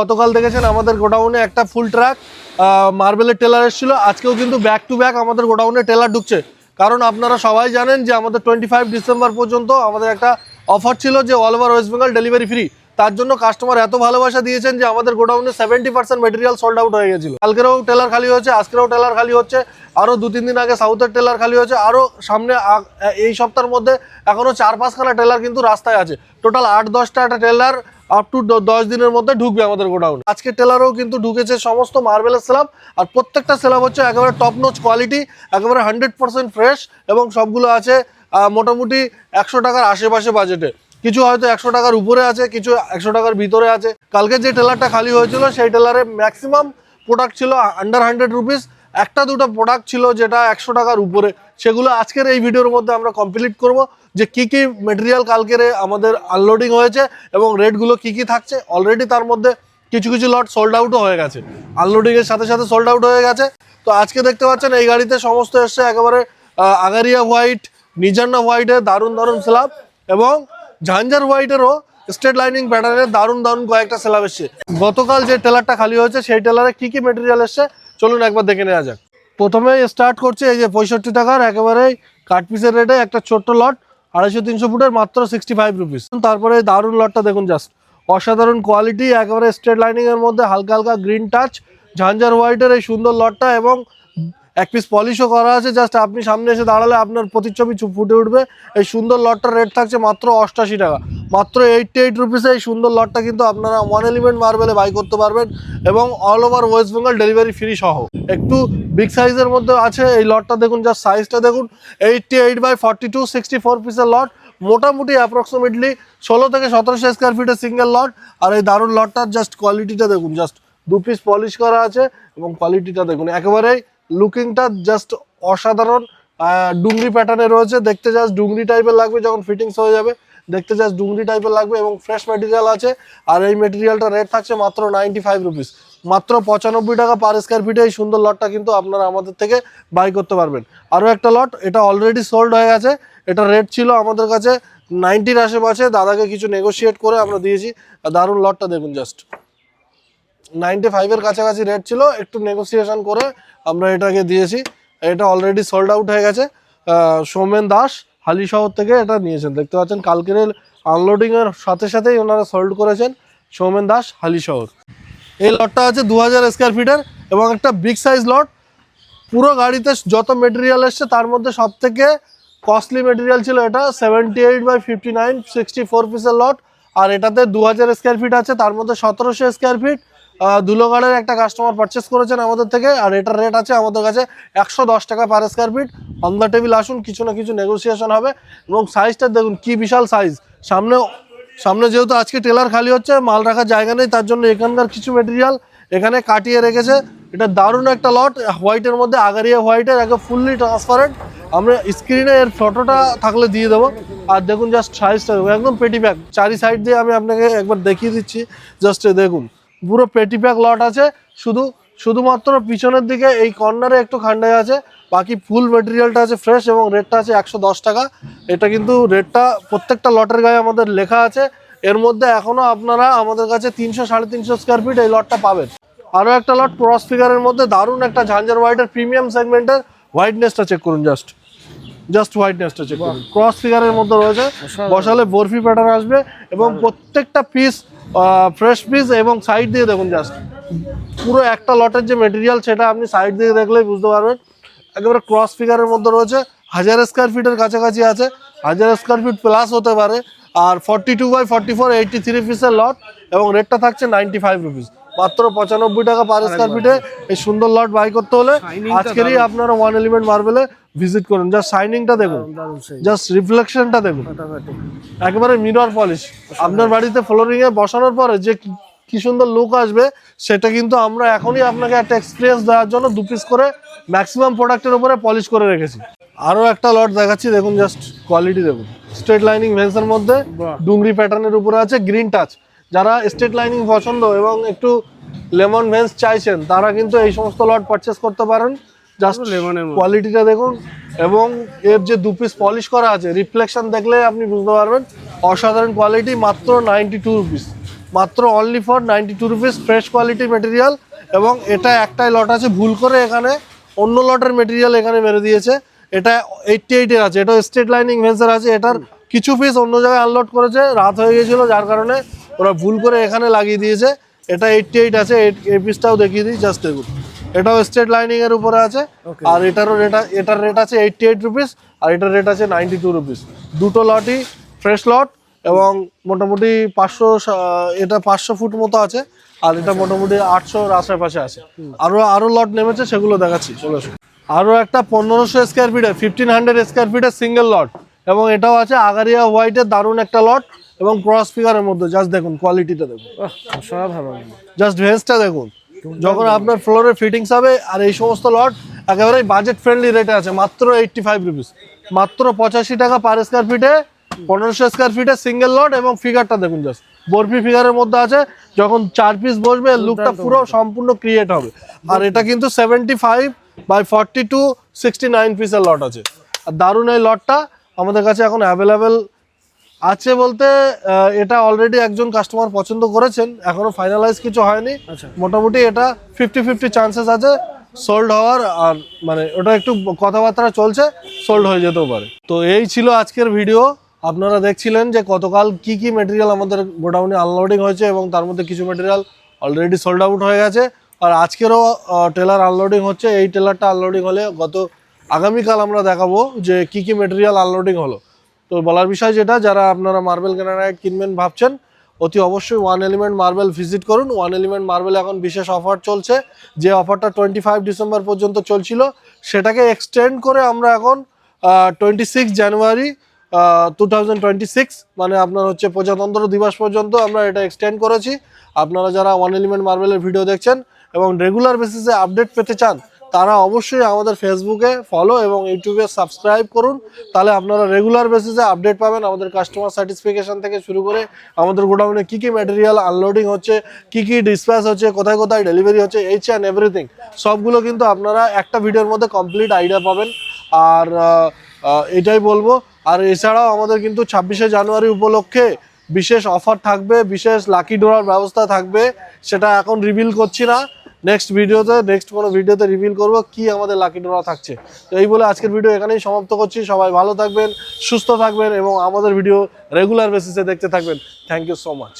গতকাল দেখেছেন আমাদের গোডাউনে একটা ফুল ট্র্যাক মার্বেলের টেলার এসেছিল। আজকেও কিন্তু ব্যাক টু ব্যাক আমাদের গোডাউনে টেলার ঢুকছে। কারণ আপনারা সবাই জানেন যে আমাদের টোয়েন্টি ফাইভ ডিসেম্বর পর্যন্ত আমাদের একটা অফার ছিল যে all over West Bengal delivery free তার জন্য কাস্টমার এত ভালোবাসা দিয়েছেন যে আমাদের গোডাউনে seventy percent material sold out হয়ে গেছিল। কালকেরও টেলার খালি হচ্ছে আজকেরও টেলার খালি হচ্ছে। আরও দু, তিন দিন আগে সাউথের টেলার খালি হচ্ছে আরও সামনে এই সপ্তাহের মধ্যে এখনও চার, পাঁচখানা টেলার কিন্তু রাস্তায় আছে। টোটাল আট, দশটা একটা টেলার আপ টু দশ দিনের মধ্যে ঢুকবে আমাদের গোডাউন। আজকে টেলারও কিন্তু ঢুকেছে সমস্ত মার্বেলের স্ল্যাব আর প্রত্যেকটা স্ল্যাব হচ্ছে একেবারে টপ নোচ কোয়ালিটি একেবারে হান্ড্রেড পার্সেন্ট ফ্রেশ এবং সবগুলো আছে মোটামুটি একশো টাকার আশেপাশে বাজেটে কিছু হয়তো একশো টাকার উপরে আছে, কিছু একশো টাকার ভিতরে আছে। কালকে যে টেলারটা খালি হয়েছিল, সেই টেলারে ম্যাক্সিমাম প্রোডাক্ট ছিল আন্ডার হান্ড্রেড রুপিস একটা দুটো প্রোডাক্ট ছিল যেটা একশো টাকার উপরে, সেগুলো আজকের এই ভিডিওর মধ্যে আমরা কমপ্লিট করব যে কি কি মেটেরিয়াল কালকের আমাদের আনলোডিং হয়েছে এবং রেটগুলো কি কি থাকছে। অলরেডি তার মধ্যে কিছু কিছু লট সোল্ড আউটও হয়ে গেছে। আনলোডিংয়ের সাথে সাথে সোল্ড আউট হয়ে গেছে। তো আজকে দেখতে পাচ্ছেন এই গাড়িতে সমস্ত এসছে একেবারে আগারিয়া হোয়াইট নিজান্না হোয়াইটের দারুণ দারুণ স্ল্যাব এবং ঝাঞ্ঝার হোয়াইটেরও স্ট্রেট লাইনিং প্যাটার্নের দারুণ দারুণ কয়েকটা স্ল্যাব এসছে। গতকাল যে টেলারটা খালি হয়েছে, সেই টেলারে কি কি মেটেরিয়াল এসছে চলুন একবার দেখে নেওয়া যাক। প্রথমে স্টার্ট করছে এই যে পঁয়ষট্টি টাকার একেবারে কাঠ পিসের রেটে একটা ছোট্ট লট আড়াইশো তিনশো ফুটের মাত্র সিক্সটি ফাইভ রুপিস তারপরে দারুণ লটটা দেখুন জাস্ট অসাধারণ কোয়ালিটি একেবারে স্ট্রেট লাইনিংয়ের মধ্যে হালকা হালকা গ্রিন টাচ ঝাঞ্ঝার হোয়াইটের এই সুন্দর লটটা এবং এক পিস পলিশও করা আছে জাস্ট আপনি সামনে এসে দাঁড়ালে আপনার প্রতিচ্ছবি ফুটে উঠবে। এই সুন্দর লটটার রেট থাকছে মাত্র অষ্টাশি টাকা। মাত্র এইটটি এইট রুপিসে এই সুন্দর লটটা কিন্তু আপনারা ওয়ান এলিমেন্ট মার্বেলে বাই করতে পারবেন এবং all over West Bengal delivery free সহ। একটু বিগ সাইজের মধ্যে আছে, এই লটটা দেখুন জাস্ট সাইজটা দেখুন। Eighty eight by forty two sixty four পিসের লট। মোটামুটি অ্যাপ্রক্সিমেটলি ষোলো থেকে সতেরোশো স্কোয়ার ফিটের সিঙ্গেল লট। আর এই দারুণ লটটার জাস্ট কোয়ালিটিটা দেখুন জাস্ট দু পিস পলিশ করা আছে এবং কোয়ালিটিটা দেখুন। একেবারেই লুকিংটা জাস্ট অসাধারণ ডুংরি প্যাটার্নে রয়েছে। দেখতে জাস্ট ডুংরি টাইপের লাগবে যখন ফিটিংস হয়ে যাবে। দেখতে জাস্ট ডুংরি টাইপের লাগবে এবং ফ্রেশ মেটেরিয়াল আছে। আর এই মেটেরিয়ালটা রেট থাকছে মাত্র নাইনটি ফাইভ রুপিস মাত্র পঁচানব্বই টাকা পার স্কোয়ার ফিটে এই সুন্দর লটটা কিন্তু আপনারা আমাদের থেকে বাই করতে পারবেন। আরও একটা লট এটা অলরেডি সোল্ড হয়ে গেছে। এটা রেট ছিল আমাদের কাছে নাইনটির আশেপাশে। দাদাকে কিছু নেগোশিয়েট করে আমরা দিয়েছি। দারুণ লটটা দেখুন জাস্ট নাইনটি ফাইভের কাছাকাছি রেট ছিল, একটু নেগোসিয়েশন করে আমরা এটাকে দিয়েছি। এটা অলরেডি সোল্ড আউট হয়ে গেছে। সৌমেন দাস হালি শহর থেকে এটা নিয়েছেন। দেখতে পাচ্ছেন, কালকের আনলোডিংয়ের সাথে সাথেই ওনারা সোল্ড করেছেন সৌমেন দাস হালি শহর এই লটটা আছে দু হাজার স্কোয়ার ফিটের এবং একটা বিগ সাইজ লট। পুরো গাড়িতে যত মেটেরিয়াল এসছে, তার মধ্যে সব থেকে কস্টলি মেটেরিয়াল ছিল এটা seventy eight by fifty nine sixty four পিসের লট। আর এটাতে দু হাজার স্কোয়ার ফিট আছে, তার মধ্যে সতেরোশো স্কোয়ার ফিট ধুলোগড়ের একটা কাস্টমার পারচেস করেছেন আমাদের থেকে, আর এটার রেট আছে আমাদের কাছে একশো দশ টাকা per square feet on the table আসুন, কিছু না কিছু নেগোসিয়েশন হবে। এবং সাইজটা দেখুন, কি বিশাল সাইজ সামনে সামনে যেহেতু আজকে টেলার খালি হচ্ছে, মাল রাখার জায়গা নেই, তার জন্য এখানকার কিছু মেটেরিয়াল এখানে কাটিয়ে রেখেছে। এটা দারুণ একটা লট হোয়াইটের মধ্যে আগারিয়া হোয়াইটের একে ফুললি ট্রান্সপারেন্ট আমরা স্ক্রিনে এর ফটোটা থাকলে দিয়ে দেবো। আর দেখুন জাস্ট সাইজটা একদম পেটি প্যাক চারি সাইড দিয়ে আমি আপনাকে একবার দেখিয়ে দিচ্ছি। জাস্ট দেখুন। পুরো পেটি প্যাক লট আছে। শুধু শুধুমাত্র পিছনের দিকে এই কর্নারে একটু খান্ডায় আছে। বাকি ফুল মেটেরিয়ালটা আছে ফ্রেশ এবং রেটটা আছে একশো দশ টাকা। এটা কিন্তু রেটটা প্রত্যেকটা লটের গায়ে আমাদের লেখা আছে। এর মধ্যে এখনও আপনারা আমাদের কাছে তিনশো সাড়ে তিনশো স্কোয়ার ফিট এই লটটা পাবেন। আরও একটা লট ক্রস ফিগারের মধ্যে দারুণ একটা ঝাঞ্ঝার হোয়াইটের প্রিমিয়াম সেগমেন্টের হোয়াইটনেসটা চেক করুন জাস্ট জাস্ট হোয়াইটনেসটা চেক করুন। ক্রস ফিগারের মধ্যে রয়েছে। বসালে বরফি প্যাটার্ন আসবে এবং প্রত্যেকটা পিস ফ্রেশ পিস এবং সাইড দিয়ে দেখুন জাস্ট পুরো একটা লটের যে মেটেরিয়াল সেটা আপনি সাইড দিয়ে দেখলেই বুঝতে পারবেন। একেবারে ক্রস ফিগারের মধ্যে রয়েছে। হাজার স্কোয়ার ফিটের কাছাকাছি আছে। হাজার স্কোয়ার ফিট প্লাস হতে পারে। আর forty two by forty four eighty three পিসের লট এবং রেটটা থাকছে নাইনটি ফাইভ রুপিস মাত্র পঁচানব্বই টাকা পার স্কোয়ার ফিটে এই সুন্দর লট বাই করতে হলে আজকেরই আপনারা ওয়ান এলিমেন্ট মার্বেলে ভিজিট করুন। জাস্ট শাইনিংটা দেখুন। জাস্ট রিফ্লেকশনটা দেখুন। একেবারে মিরর পলিশ আপনার বাড়িতে ফ্লোরিং এ বসানোর পরে যে কি- সুন্দর লুক আসবে সেটা কিন্তু আমরা এখনই আপনাকে একটা এক্সপিরিয়েন্স দেওয়ার জন্য দু পিস করে ম্যাক্সিমাম প্রোডাক্টের উপরে পলিশ করে রেখেছি। আরও একটা লট দেখাচ্ছি দেখুন জাস্ট কোয়ালিটি দেখুন। স্ট্রেট লাইনিং ভেন্সের মধ্যে ডুংরি প্যাটার্নের উপরে আছে গ্রিন টাচ যারা স্ট্রেট লাইনিং পছন্দ এবং একটু লেমন ভেন্স চাইছেন তারা কিন্তু এই সমস্ত লট পারচেস করতে পারেন। জাস্ট লেমনের কোয়ালিটিটা দেখুন এবং এর যে দু পিস পলিশ করা আছে রিফ্লেকশন দেখলে আপনি বুঝতে পারবেন। অসাধারণ কোয়ালিটি মাত্র নাইনটি টু রুপিস মাত্র only for ninety two rupees fresh quality material এবং এটা একটাই লট আছে। ভুল করে এখানে অন্য লটের মেটেরিয়াল এখানে মেরে দিয়েছে। এটা এইটটি এইটের আছে এটা স্টেট লাইনিং ভেন্সার আছে। এটার কিছু পিস অন্য জায়গায় আনলোড করেছে রাত হয়ে গিয়েছিল যার কারণে ওরা ভুল করে এখানে লাগিয়ে দিয়েছে। এটা এইটটি এইট আছে এই- পিসটাও দেখিয়ে দিই জাস্ট দেখুন। এটাও স্ট্রেট লাইনিং এর উপরে আছে আর এটারও রেট এটার রেট আছে এইটটি এইট রুপিস আর এটার রেট আছে নাইনটি টু রুপিস দুটো লটই ফ্রেশ লট এবং মোটামুটি পাঁচশো এটা পাঁচশো ফুট মতো আছে আর এটা মোটামুটি আটশোর আশেপাশে আছে। আরও আরও লট নেমেছে সেগুলো দেখাচ্ছি চলে আসুন। আরও একটা পনেরোশো স্কোয়ার ফিটের ফিফটিন হান্ড্রেড স্কোয়ার ফিটের সিঙ্গেল লট এবং এটাও আছে আগারিয়া হোয়াইটের দারুণ একটা লট এবং ক্রস ফিগারের মধ্যে জাস্ট দেখুন কোয়ালিটিটা দেখুন। অসাধারণ। জাস্ট ভেন্সটা দেখুন যখন আপনার ফ্লোরে ফিটিংস হবে আর এই সমস্ত লট একেবারেই বাজেট ফ্রেন্ডলি রেটে আছে মাত্র এইটটি ফাইভ রুপিস মাত্র পঁচাশি টাকা পার স্কোয়ার ফিটে পনেরোশো স্কোয়ার ফিটে সিঙ্গেল লট এবং ফিগারটা দেখুন জাস্ট বরফি ফিগারের মধ্যে আছে যখন চার পিস বসবে লুকটা পুরো সম্পূর্ণ ক্রিয়েট হবে। আর এটা কিন্তু seventy five by forty two sixty nine পিসের লট আছে। আর দারুণ এই লটটা আমাদের কাছে এখন অ্যাভেলেবেল আছে বলতে এটা অলরেডি একজন কাস্টমার পছন্দ করেছেন এখনও ফাইনালাইজ কিছু হয়নি। আচ্ছা। মোটামুটি এটা ফিফটি ফিফটি চান্সেস আছে সোল্ড হওয়ার আর মানে ওটা একটু কথাবার্তা চলছে সোল্ড হয়ে যেতেও পারে। তো এই ছিল আজকের ভিডিও আপনারা দেখছিলেন যে গতকাল কি কি মেটেরিয়াল আমাদের গোডাউনে আনলোডিং হয়েছে এবং তার মধ্যে কিছু মেটেরিয়াল অলরেডি সোল্ড আউট হয়ে গেছে। আর আজকেরও টেলার আনলোডিং হচ্ছে। এই টেলারটা আনলোডিং হলে গত আগামীকাল আমরা দেখাবো যে কি কি মেটেরিয়াল আনলোডিং হলো। তো বলার বিষয় যেটা, যারা আপনারা মার্বেল গ্রানাইট কিনবেন ভাবছেন, অতি অবশ্যই ওয়ান এলিমেন্ট মার্বেল ভিজিট করুন। ওয়ান এলিমেন্ট মার্বেল এখন বিশেষ অফার চলছে। যে অফারটা টোয়েন্টি ফাইভ ডিসেম্বর পর্যন্ত চলছিল, সেটাকে এক্সটেন্ড করে আমরা এখন টোয়েন্টি সিক্স জানুয়ারি টু মানে আপনার হচ্ছে প্রজাতন্ত্র দিবস পর্যন্ত আমরা এটা এক্সটেন্ড করেছি। আপনারা যারা ওয়ান এলিমেন্ট মার্বেলের ভিডিও দেখছেন এবং রেগুলার বেসিসে আপডেট পেতে চান তারা অবশ্যই আমাদের ফেসবুকে ফলো এবং ইউটিউবে সাবস্ক্রাইব করুন। তাহলে আপনারা রেগুলার বেসিসে আপডেট পাবেন আমাদের কাস্টমার স্যাটিসফিকেশন থেকে শুরু করে আমাদের গোডাউনে কী কী ম্যাটেরিয়াল আনলোডিং হচ্ছে, কী কী ডিসপ্যাচ হচ্ছে, কোথায় কোথায় ডেলিভারি হচ্ছে এইচ অ্যান্ড এভরিথিং সবগুলো কিন্তু আপনারা একটা ভিডিওর মধ্যে কমপ্লিট আইডিয়া পাবেন। আর এটাই বলব। আর এছাড়াও আমাদের কিন্তু ছাব্বিশে জানুয়ারি উপলক্ষে বিশেষ অফার থাকবে, বিশেষ লাকি ডোরার ব্যবস্থা থাকবে, সেটা এখন রিভিল করছি না। নেক্সট ভিডিওতে নেক্সট কোনো ভিডিওতে রিভিল করব কি আমাদের লাকি ড্র থাকছে। তো এই বলে আজকের ভিডিও এখানেই সমাপ্ত করছি। সবাই ভালো থাকবেন, সুস্থ থাকবেন এবং আমাদের ভিডিও রেগুলার বেসিসে দেখতে থাকবেন। Thank you so much